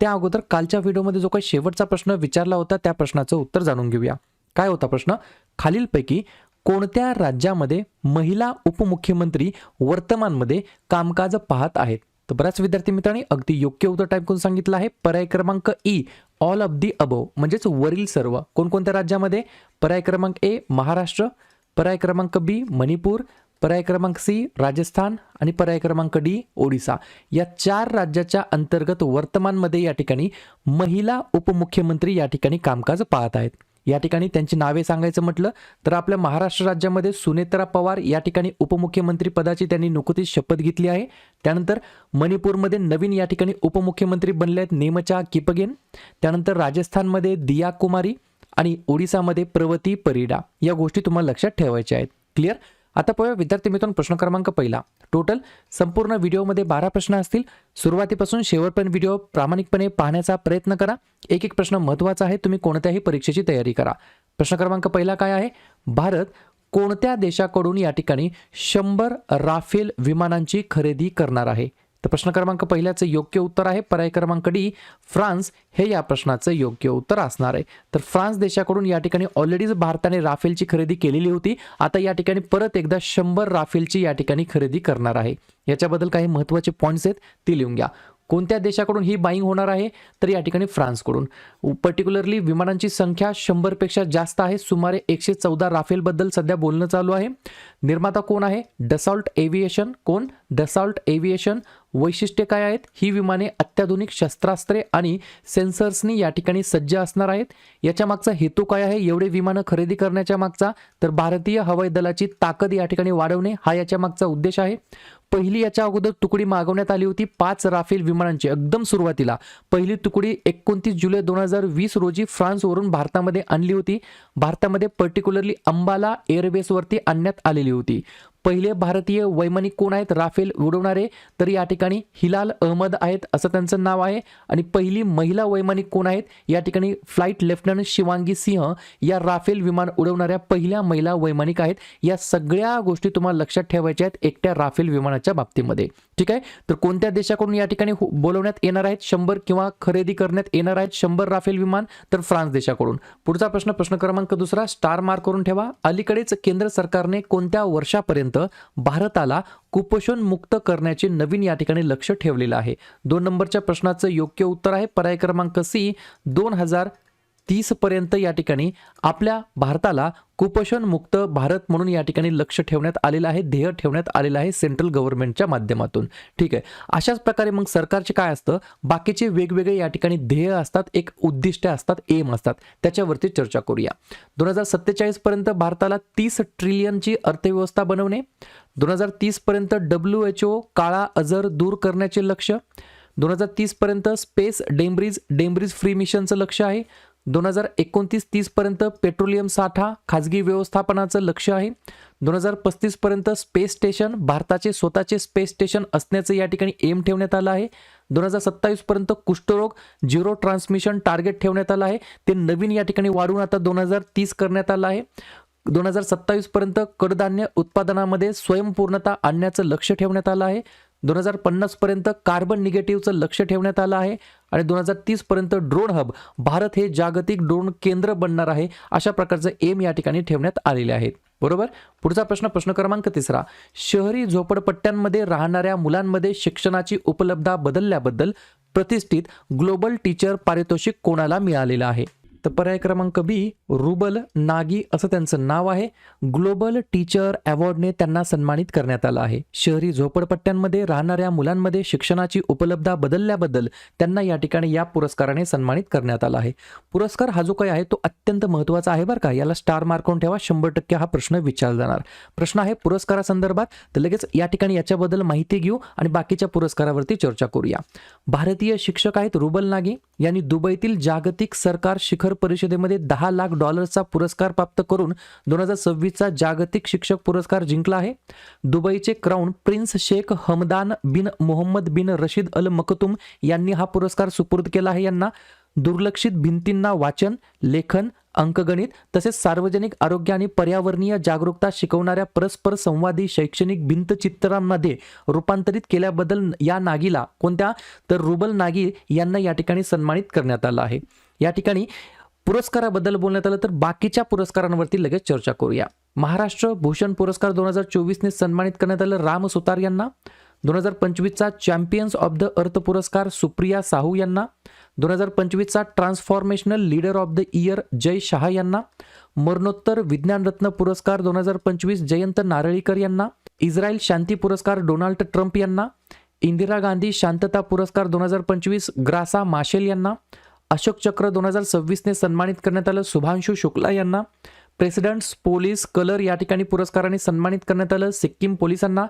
त्या अगोदर कालच्या व्हिडिओमध्ये जो काही शेवटचा प्रश्न विचारला होता त्या प्रश्नाचं उत्तर जाणून घेऊया. काय होता प्रश्न? खालीलपैकी कोणत्या राज्यामध्ये महिला उपमुख्यमंत्री वर्तमानमध्ये कामकाज पाहत आहेत? तर बऱ्याच विद्यार्थी मित्रांनी अगदी योग्य उत्तर टाईप करून सांगितलं आहे. पर्याय क्रमांक E all of the above म्हणजेच वरील सर्व. कोणकोणत्या राज्यामध्ये? पर्याय क्रमांक ए महाराष्ट्र. पर्याय क्रमांक बी मणिपूर. पर्याय क्रमांक सी राजस्थान आणि पर्याय क्रमांक डी ओडिसा. या चार राज्याच्या अंतर्गत वर्तमानमध्ये या ठिकाणी महिला उपमुख्यमंत्री या ठिकाणी कामकाज पाहत आहेत. या ठिकाणी त्यांची नावे सांगायचं म्हटलं तर आपल्या महाराष्ट्र राज्यामध्ये सुनेत्रा पवार या ठिकाणी उपमुख्यमंत्री पदाची त्यांनी नुकतीच शपथ घेतली आहे. त्यानंतर मणिपूरमध्ये नवीन या ठिकाणी उपमुख्यमंत्री बनले आहेत नेमचा किपगेन. त्यानंतर राजस्थानमध्ये दिया कुमारी आणि ओडिसामध्ये प्रवती परिडा. या गोष्टी तुम्हाला लक्षात ठेवायच्या आहेत. क्लिअर? आता पाहूया विद्यार्थी मित्रांनो प्रश्न क्रमांक पहिला. टोटल संपूर्ण व्हिडिओमध्ये बारा प्रश्न असतील. सुरुवातीपासून शेवटपर्यंत व्हिडिओ प्रामाणिकपणे पाहण्याचा प्रयत्न करा. एक एक प्रश्न महत्त्वाचा आहे तुम्ही कोणत्याही परीक्षेची तयारी करा. प्रश्न क्रमांक पहिला काय आहे? भारत कोणत्या देशाकडून या ठिकाणी शंभर राफेल विमानांची खरेदी करणार आहे? तर प्रश्न क्रमांक पहिल्याचं योग्य उत्तर आहे. पर्याय क्रमांक डी फ्रान्स हे या प्रश्नाचं योग्य उत्तर असणार आहे. तर फ्रान्स देशाकडून या ठिकाणी ऑलरेडीच भारताने राफेलची खरेदी केलेली होती. आता या ठिकाणी परत एकदा शंभर राफेलची या ठिकाणी खरेदी करणार आहे. याच्याबद्दल काही महत्त्वाचे पॉईंट्स आहेत ते लिहून घ्या. कोणत्या देशाकडून ही बाईंग होणार आहे? तर या ठिकाणी फ्रान्सकडून. पर्टिक्युलरली विमानांची संख्या शंभरपेक्षा जास्त आहे. सुमारे एकशे चौदा राफेलबद्दल सध्या बोलणं चालू आहे. निर्माता कोण आहे? डसॉल्ट एव्हिएशन कोण? डसॉल्ट एव्हिएशन वैशिष्ट्ये काय आहेत? ही विमाने अत्याधुनिक शस्त्रास्त्रे आणि सेन्सर्सनी या ठिकाणी सज्ज असणार आहेत. याच्या मागचा हेतू काय आहे? एवढे विमानं खरेदी करण्याच्या मागचा. तर भारतीय हवाई दलाची ताकद या ठिकाणी वाढवणे हा याच्या मागचा उद्देश आहे. पहिली याच्या अगोदर तुकडी मागवण्यात आली होती पाच राफेल विमानांची एकदम सुरुवातीला. पहिली तुकडी एकोणतीस जुलै दोन हजार वीस रोजी फ्रान्सवरून भारतामध्ये आणली होती. भारतामध्ये पर्टिक्युलरली अंबाला एअरबेसवरती आणण्यात आलेली होती. पहिले भारतीय वैमानिक कोण आहेत? राफेल उडवणारे. तर या ठिकाणी हिलाल अहमद आहेत असं त्यांचं नाव आहे. आणि पहिली महिला वैमानिक कोण आहेत? या ठिकाणी फ्लाईट लेफ्टनंट शिवांगी सिंह या राफेल विमान उडवणाऱ्या पहिल्या महिला वैमानिक आहेत. या सगळ्या गोष्टी तुम्हाला लक्षात ठेवायच्या आहेत एकट्या राफेल विमानाच्या बाबतीमध्ये. ठीक आहे? तर कोणत्या देशाकडून या ठिकाणी हो, बोलवण्यात येणार आहेत? शंभर किंवा खरेदी करण्यात येणार आहेत शंभर राफेल विमान? तर फ्रान्स देशाकडून. पुढचा प्रश्न प्रश्न क्रमांक दुसरा स्टार मार्क करून ठेवा. अलीकडेच केंद्र सरकारने कोणत्या वर्षापर्यंत भारताला कुपोषण मुक्त करण्याचे नवीन या ठिकाणी लक्ष ठेवलेलं आहे. दोन नंबरच्या प्रश्नाचं योग्य उत्तर आहे. पर्याय क्रमांक सी दोन हजार तीसपर्यंत या ठिकाणी आपल्या भारताला कुपोषणमुक्त भारत म्हणून या ठिकाणी लक्ष ठेवण्यात आलेलं आहे ध्येय ठेवण्यात आलेलं आहे सेंट्रल गव्हर्नमेंटच्या माध्यमातून. ठीक आहे? अशाच प्रकारे मग सरकारचे काय असतं? बाकीचे वेगवेगळे या ठिकाणी ध्येय असतात एक उद्दिष्ट असतात एम असतात. त्याच्यावरती चर्चा करूया. दोन हजार सत्तेचाळीसपर्यंत भारताला तीस ट्रिलियनची अर्थव्यवस्था बनवणे. दोन हजार तीसपर्यंत डब्ल्यू एच ओ काळा अजर दूर करण्याचे लक्ष दोन हजार तीसपर्यंत स्पेस डेंब्रिज डेंब्रिज फ्री मिशनचं लक्ष आहे. दोन हजार एकोणतीस तीसपर्यंत पेट्रोलियम साठा खाजगी व्यवस्थापनाचं लक्ष आहे. दोन हजार पस्तीसपर्यंत स्पेस स्टेशन भारताचे स्वतःचे स्पेस स्टेशन असण्याचं या ठिकाणी एम ठेवण्यात आलं आहे. दोन हजार सत्तावीसपर्यंत कुष्ठरोग झिरो ट्रान्समिशन टार्गेट ठेवण्यात आलं आहे. ते नवीन या ठिकाणी वाढवून आता दोन हजार तीस करण्यात आलं आहे. दोन हजार सत्तावीसपर्यंत कडधान्य उत्पादनामध्ये स्वयंपूर्णता आणण्याचं लक्ष ठेवण्यात आलं आहे. दोन हजार पन्नासपर्यंत कार्बन निगेटिव्हचं लक्ष ठेवण्यात आलं आहे आणि दोन हजार तीसपर्यंत ड्रोन हब भारत हे जागतिक ड्रोन केंद्र बनणार आहे अशा प्रकारचं एम या ठिकाणी ठेवण्यात आलेले आहेत. बरोबर? पुढचा प्रश्न प्रश्न क्रमांक तिसरा. शहरी झोपडपट्ट्यांमध्ये राहणाऱ्या मुलांमध्ये शिक्षणाची उपलब्धता बदलल्याबद्दल प्रतिष्ठित ग्लोबल टीचर पारितोषिक कोणाला मिळालेलं आहे? तर पर्याय क्रमांक बी रुबल नागी असं त्यांचं नाव आहे. ग्लोबल टीचर अवॉर्डने त्यांना सन्मानित करण्यात आलं आहे. शहरी झोपडपट्ट्यांमध्ये राहणाऱ्या मुलांमध्ये शिक्षणाची उपलब्धता बदलल्याबद्दल त्यांना या ठिकाणी या पुरस्काराने सन्मानित करण्यात आला आहे. पुरस्कार हा जो काही आहे तो अत्यंत महत्त्वाचा आहे बरं का. याला स्टार मार्कवून ठेवा शंभर टक्के हा प्रश्न विचारला जाणार. प्रश्न आहे पुरस्कारासंदर्भात तर लगेच या ठिकाणी याच्याबद्दल माहिती घेऊ आणि बाकीच्या पुरस्कारावरती चर्चा करूया. भारतीय शिक्षक आहेत रुबल नागी. यांनी दुबईतील जागतिक सरकार शिखर परिषदेमध्ये दहा लाख डॉलर्सचा पुरस्कार प्राप्त करून दोन हजार सव्वीसचा जागतिक शिक्षक पुरस्कार जिंकला आहे. दुबईचे crown prince Sheikh Hamdan bin Mohammed bin Rashid Al Maktoum यांनी हा पुरस्कार सुपूर्द केला आहे. यांना दुर्लक्षित भिंतींना वाचन लेखन अंकगणित तसेच सार्वजनिक आरोग्य आणि पर्यावरणीय जागरूकता शिकवणाऱ्या परस्पर संवादी शैक्षणिक भिंतचित्रांमध्ये रूपांतरित केल्याबद्दल या नागीला कोणत्या? तर रुबल नागी यांना या ठिकाणी सन्मानित करण्यात आलं आहे. या ठिकाणी पुरस्काराबद्दल बोलण्यात आलं तर बाकीच्या पुरस्कारांवरती लगेच चर्चा करूया. महाराष्ट्र भूषण पुरस्कार दोन हजार चोवीसने सन्मानित करण्यात आलं राम सुतार यांना. दोन हजार पंचवीसचा चॅम्पियन्स ऑफ द अर्थ पुरस्कार सुप्रिया साहू यांना. दोन हजार पंचवीसचा transformational leader of the year Jay Shah यांना. मरणोत्तर विज्ञानरत्न पुरस्कार दोन हजार पंचवीस जयंत नारळीकर यांना. इस्रायल शांती पुरस्कार डोनाल्ड ट्रम्प यांना. इंदिरा गांधी शांतता पुरस्कार दोन हजार पंचवीस ग्रासा माशेल यांना. अशोक चक्र दोन हजार सव्वीसने सन्मानित करण्यात आलं. शुभांशु शुक्ला यांना प्रेसिडेंट्स पोलीस कलर या ठिकाणी पुरस्काराने सन्मानित करण्यात आलं. सिक्कीम पोलिसांना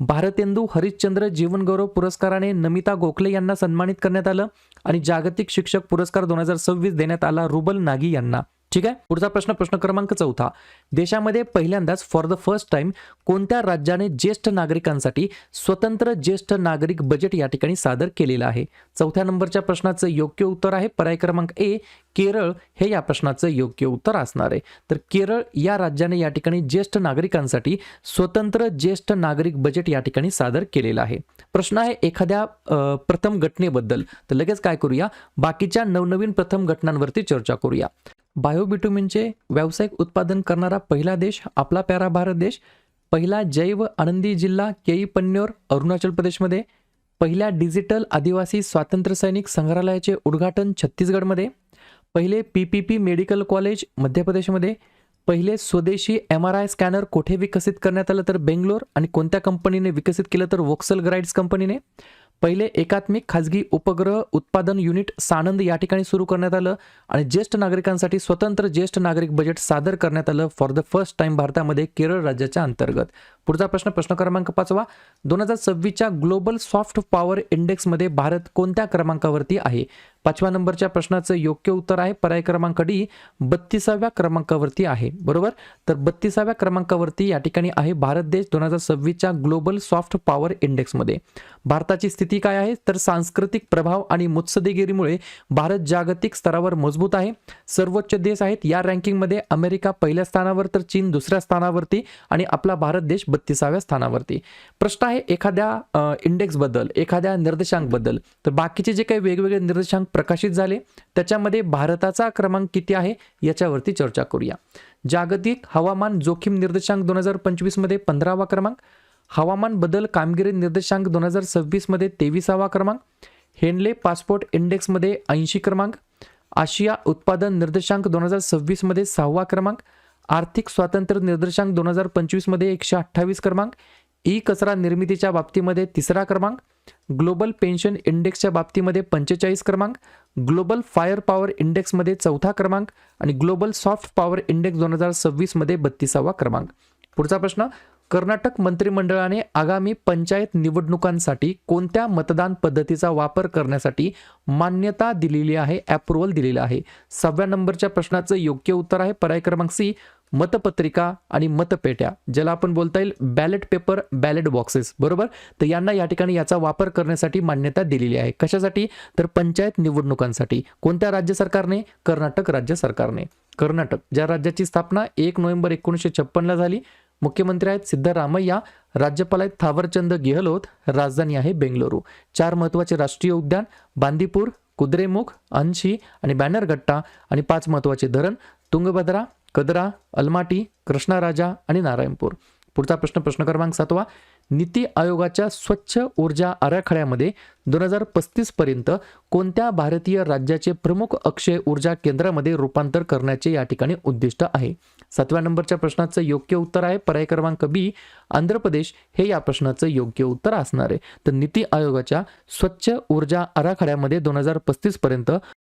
भारतेंदू हरिश्चंद्र जीवनगौरव पुरस्काराने नमिता गोखले यांना सन्मानित करण्यात आलं. आणि जागतिक शिक्षक पुरस्कार दोन हजार सव्वीस देण्यात आला. रुबल नागी यांना. ठीक आहे? पुढचा प्रश्न प्रश्न क्रमांक चौथा. देशामध्ये पहिल्यांदाच फॉर द फर्स्ट टाइम कोणत्या राज्याने ज्येष्ठ नागरिकांसाठी स्वतंत्र ज्येष्ठ नागरिक बजेट या ठिकाणी सादर केलेलं आहे? चौथ्या नंबरच्या प्रश्नाचं योग्य उत्तर आहे. पर्याय क्रमांक ए केरळ. हे या प्रश्नाचं योग्य उत्तर असणार आहे. तर केरळ या राज्याने या ठिकाणी ज्येष्ठ नागरिकांसाठी स्वतंत्र ज्येष्ठ नागरिक बजेट या ठिकाणी सादर केलेलं आहे. प्रश्न आहे एखाद्या प्रथम घटनेबद्दल. तर लगेच काय करूया? बाकीच्या नवनवीन प्रथम घटनांवरती चर्चा करूया. बायोबिटुमिनचे व्यावसायिक उत्पादन करणारा पहिला देश आपला प्यारा भारत देश पहिला जैव आनंदी जिल्हा केई पन्न्योर अरुणाचल प्रदेशमध्ये पहिल्या डिजिटल आदिवासी स्वातंत्र्य सैनिक संग्रहालयाचे उद्घाटन छत्तीसगडमध्ये पहिले P P P medical college मध्य प्रदेशमध्ये पहिले स्वदेशी एम आर आय स्कॅनर कोठे विकसित करण्यात आलं तर बेंगलोर आणि कोणत्या कंपनीने विकसित केलं तर वोक्सल ग्राईड्स कंपनीने पहिले एकात्मिक खाजगी उपग्रह उत्पादन युनिट सानंद या ठिकाणी सुरू करण्यात आलं आणि ज्येष्ठ नागरिकांसाठी स्वतंत्र ज्येष्ठ नागरिक बजेट सादर करण्यात आलं फॉर द फर्स्ट टाइम भारतामध्ये केरळ राज्याच्या अंतर्गत. पुढचा प्रश्न प्रश्न क्रमांक पाचवा. दोन हजार सव्वीसच्या ग्लोबल सॉफ्ट पॉवर इंडेक्समध्ये भारत कोणत्या क्रमांकावरती आहे? पाचव्या नंबरच्या प्रश्नाचं योग्य उत्तर आहे. पर्याय क्रमांक डी बत्तीसाव्या क्रमांकावरती आहे. बरोबर? तर बत्तीसाव्या क्रमांकावरती या ठिकाणी आहे भारत देश दोन हजार सव्वीसच्या ग्लोबल सॉफ्ट पॉवर इंडेक्समध्ये भारताची स्थिती काय आहे? तर सांस्कृतिक प्रभाव आणि मुत्सदेगिरीमुळे भारत जागतिक स्तरावर मजबूत आहे. सर्वोच्च देश आहेत. या रँकिंगमध्ये अमेरिका पहिल्या स्थानावर तर चीन दुसऱ्या स्थानावरती आणि आपला भारत देश बत्तीसाव्या स्थानावरती. प्रश्न आहे एखाद्या इंडेक्सबद्दल एखाद्या निर्देशांकबद्दल. तर बाकीचे जे काही वेगवेगळे निर्देशांक प्रकाशित झाले त्याच्यामध्ये भारताचा क्रमांक किती आहे? याच्यावरती चर्चा करूया. जागतिक हवामान जोखीम निर्देशांक दोन हजार पंचवीसमध्ये पंधरावा क्रमांक हवामान बदल कामगिरी निर्देशांक दोन हजार सव्वीसमध्ये तेविसावा क्रमांक हेनले पासपोर्ट इंडेक्समध्ये ऐंशी क्रमांक आशिया उत्पादन निर्देशांक दोन हजार सव्वीसमध्ये सहावा क्रमांक आर्थिक स्वातंत्र्य निर्देशांक दोन हजार पंचवीसमध्ये एकशे अठ्ठावीस क्रमांक ई कचरा निर्मितीच्या बाबतीमध्ये तिसरा क्रमांक ग्लोबल पेन्शन इंडेक्सच्या बाबतीमध्ये पंचेचाळीस क्रमांक ग्लोबल फायर पॉवर इंडेक्समध्ये चौथा क्रमांक आणि ग्लोबल सॉफ्ट पॉवर इंडेक्स दोन हजार सव्वीसमध्ये बत्तीसावा क्रमांक. पुढचा प्रश्न कर्नाटक मंत्रिमंडळाने आगामी पंचायत निवडणुकांसाठी कोणत्या मतदान पद्धतीचा वापर करण्यासाठी मान्यता दिलेली आहे अप्रुव्हल दिलेलं आहे? सहाव्या नंबरच्या प्रश्नाचं योग्य उत्तर आहे पर्याय क्रमांक सी मतपत्रिका आणि मतपेट्या ज्याला आपण बोलता येईल बॅलेट पेपर बॅलेट बॉक्सेस बरोबर? तर यांना या ठिकाणी याचा वापर करण्यासाठी मान्यता दिलेली आहे. कशासाठी? तर पंचायत निवडणुकांसाठी. कोणत्या राज्य सरकारने? कर्नाटक राज्य सरकारने. कर्नाटक ज्या राज्याची स्थापना एक नोव्हेंबर एकोणीसशे छप्पनला झाली मुख्यमंत्री आहेत सिद्धरामय्या राज्यपाल आहेत थावरचंद गेहलोत राजधानी आहे बेंगलुरू. चार महत्त्वाचे राष्ट्रीय उद्यान बांदीपूर कुद्रेमुख अंशी आणि बॅनरगट्टा आणि पाच महत्त्वाचे धरण तुंगभद्रा कदरा अलमाटी कृष्णाराजा आणि नारायणपूर. पुढचा प्रश्न प्रश्न क्रमांक सातवा. नीती आयोगाच्या स्वच्छ ऊर्जा आराखड्यामध्ये दोन हजार पस्तीस पर्यंत कोणत्या भारतीय राज्याचे प्रमुख अक्षय ऊर्जा केंद्रामध्ये रूपांतर करण्याचे या ठिकाणी उद्दिष्ट आहे? सातव्या नंबरच्या प्रश्नाचं योग्य उत्तर आहे. पर्याय क्रमांक बी आंध्र प्रदेश. हे या प्रश्नाचं योग्य उत्तर असणार आहे. तर नीती आयोगाच्या स्वच्छ ऊर्जा आराखड्यामध्ये दोन हजार पस्तीस पर्यंत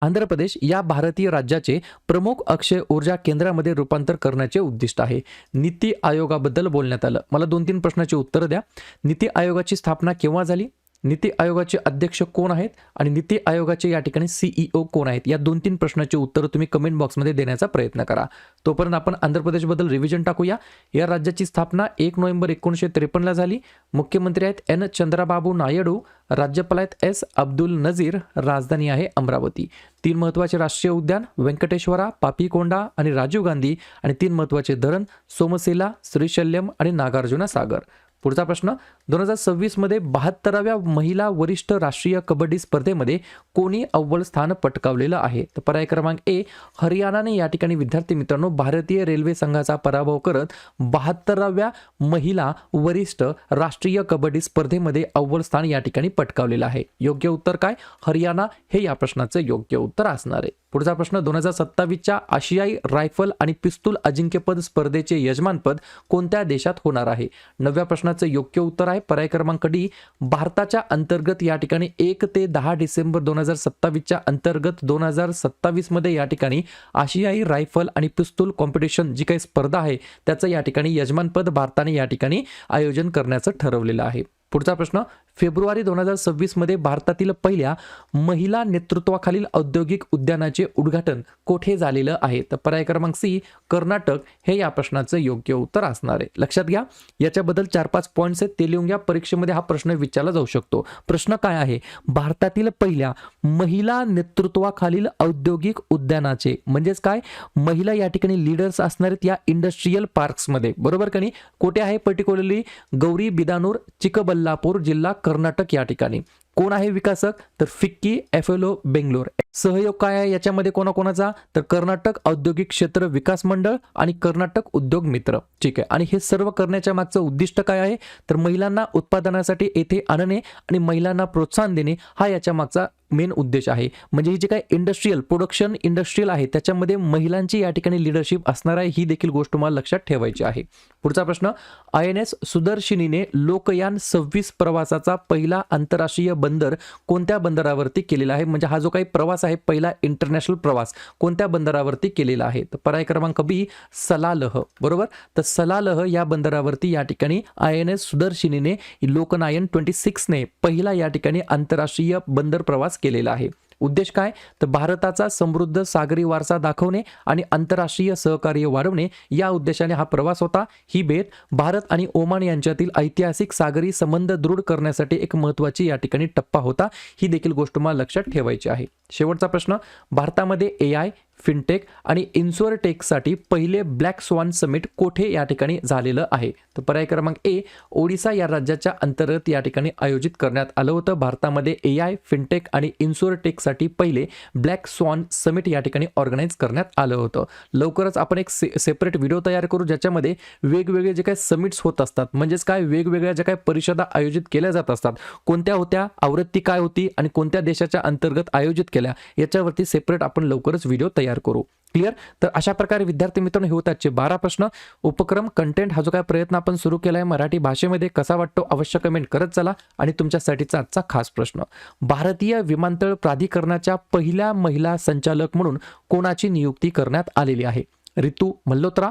आंध्र प्रदेश या भारतीय राज्याचे प्रमुख अक्षय ऊर्जा केंद्रामध्ये रूपांतर करण्याचे उद्दिष्ट आहे. नीती आयोगाबद्दल बोलण्यात आलं. मला दोन तीन प्रश्नाची उत्तरं द्या. नीती आयोगाची स्थापना केव्हा झाली? नीती आयोगाचे अध्यक्ष कोण आहेत आणि नीती आयोगाचे या ठिकाणी सीईओ कोण आहेत? या दोन तीन प्रश्नाचे उत्तरं तुम्ही कमेंट बॉक्समध्ये देण्याचा प्रयत्न करा. तोपर्यंत आपण आंध्र प्रदेशबद्दल रिव्हिजन टाकूया. या राज्याची स्थापना एक नोव्हेंबर एकोणीसशे त्रेपन्नला झाली. मुख्यमंत्री आहेत एन चंद्राबाबू नायडू. राज्यपाल आहेत एस अब्दुल नझीर. राजधानी आहे अमरावती. तीन महत्त्वाचे राष्ट्रीय उद्यान व्यंकटेश्वरा पापीकोंडा आणि राजीव गांधी. आणि तीन महत्त्वाचे धरण सोमसेला श्रीशल्यम आणि नागार्जुना सागर. पुढचा प्रश्न दोन हजार सव्वीसमध्ये बहात्तराव्या महिला वरिष्ठ राष्ट्रीय कबड्डी स्पर्धेमध्ये कोणी अव्वल स्थान पटकावलेलं आहे? तर पर्याय क्रमांक ए हरियाणाने या ठिकाणी विद्यार्थी मित्रांनो भारतीय रेल्वे संघाचा पराभव करत बहात्तराव्या महिला वरिष्ठ राष्ट्रीय कबड्डी स्पर्धेमध्ये अव्वल स्थान या ठिकाणी पटकावलेलं आहे. योग्य उत्तर काय? हरियाणा. हे या प्रश्नाचं योग्य उत्तर असणार आहे. पुढचा प्रश्न दोन हजार सत्तावीसच्या आशियाई रायफल आणि पिस्तूल अजिंक्यपद स्पर्धेचे यजमानपद कोणत्या देशात होणार आहे? नवव्या प्रश्नाचं योग्य उत्तर आहे. पर्याय क्रमांक डी भारताच्या अंतर्गत या ठिकाणी एक ते दहा डिसेंबर दोन हजार सत्तावीसच्या अंतर्गत दोन हजार सत्तावीसमध्ये या ठिकाणी आशियाई रायफल आणि पिस्तूल कॉम्पिटिशन जी काही स्पर्धा आहे त्याचं या ठिकाणी यजमानपद भारताने या ठिकाणी आयोजन करण्याचं ठरवलेलं आहे. पुढचा प्रश्न फेब्रुवारी दोन हजार सव्वीसमध्ये भारतातील पहिल्या महिला नेतृत्वाखालील औद्योगिक उद्यानाचे उद्घाटन कोठे झालेलं आहे? तर पर्याय क्रमांक सी कर्नाटक. हे या प्रश्नाचं योग्य उत्तर असणार आहे. लक्षात घ्या याच्याबद्दल चार पाच पॉईंट्स आहेत. ते लिहून घ्या परीक्षेमध्ये हा प्रश्न विचारला जाऊ शकतो. प्रश्न काय आहे? भारतातील पहिल्या महिला नेतृत्वाखालील औद्योगिक उद्यानाचे म्हणजेच काय? महिला या ठिकाणी लीडर्स असणार आहेत या इंडस्ट्रीयल पार्क्समध्ये बरोबर का नाही? कोठे आहे? पर्टिक्युलरली गौरी बिदानूर चिकबल्लापूर जिल्हा कर्नाटक या ठिकाणी. कोण आहे विकासक? तर फिक्की एफएलओ बेंगलोर. सहयोग काय आहे? याच्यामध्ये कोणाकोणाचा? तर कर्नाटक औद्योगिक क्षेत्र विकास मंडळ आणि कर्नाटक उद्योग मित्र. ठीक आहे. आणि हे सर्व करण्याच्या मागचं उद्दिष्ट काय आहे? तर महिलांना उत्पादनासाठी येथे आणणे आणि महिलांना प्रोत्साहन देणे हा याच्या मागचा मेन उद्देश आहे. म्हणजे ही जी काय इंडस्ट्रीयल प्रोडक्शन इंडस्ट्रीयल आहे त्याच्यामध्ये महिलांची या ठिकाणी लिडरशिप असणार आहे ही देखील गोष्ट तुम्हाला लक्षात ठेवायची आहे. पुढचा प्रश्न आय एन एस सुदर्शिनीने लोकयान सव्वीस प्रवासाचा पहिला आंतरराष्ट्रीय बंदर कोणत्या बंदरावरती केलेला आहे? म्हणजे हा जो काही प्रवास आहे पहिला इंटरनॅशनल प्रवास कोणत्या बंदरावरती केलेला आहे? तर पर्याय क्रमांक बी सलालह. बरोबर? तर सलालह या बंदरावरती या ठिकाणी आय एन एस सुदर्शिनीने लोकनायन ट्वेंटी सिक्सने पहिला या ठिकाणी आंतरराष्ट्रीय बंदर प्रवास केलेला आहे. उद्देश काय? तर भारताचा समृद्ध सागरी वारसा दाखवणे आणि आंतरराष्ट्रीय सहकार्य वाढवणे या उद्देशाने हा प्रवास होता. ही भेट भारत आणि ओमान यांच्यातील ऐतिहासिक सागरी संबंध दृढ करण्यासाठी एक महत्त्वाची या ठिकाणी टप्पा होता. ही देखील गोष्ट मला लक्षात ठेवायची आहे. शेवटचा प्रश्न भारतामध्ये ए आय फिनटेक आणि इन्सुअरटेकसाठी पहिले ब्लॅक स्वान समिट कोठे या ठिकाणी झालेलं आहे? तर पर्याय क्रमांक ए ओडिसा या राज्याच्या अंतर्गत या ठिकाणी आयोजित करण्यात आलं होतं. भारतामध्ये ए आय फिनटेक आणि इन्सुअरटेकसाठी पहिले ब्लॅक स्वान समिट या ठिकाणी ऑर्गनाईज करण्यात आलं होतं. लवकरच आपण एक से सेपरेट व्हिडिओ तयार करू ज्याच्यामध्ये वेगवेगळे जे काही समिट्स होत असतात म्हणजेच काय वेगवेगळ्या ज्या काही परिषदा आयोजित केल्या जात असतात कोणत्या होत्या आवृत्ती काय होती आणि कोणत्या देशाच्या अंतर्गत आयोजित केल्या याच्यावरती सेपरेट आपण लवकरच व्हिडिओ तयार करू. क्लिअर तर अशा प्रकारे विद्यार्थी मित्रांनो हे होते आजचे बारा प्रश्न. उपक्रम कंटेंट हा जो काय प्रयत्न आपण सुरू केला आहे मराठी भाषेमध्ये कसा वाटतो अवश्य कमेंट करत चला. आणि तुमच्यासाठीचा आजचा खास प्रश्न. भारतीय विमानतळ प्राधिकरणाच्या पहिल्या महिला संचालक म्हणून कोणाची नियुक्ती करण्यात आलेली आहे? रितू मल्होत्रा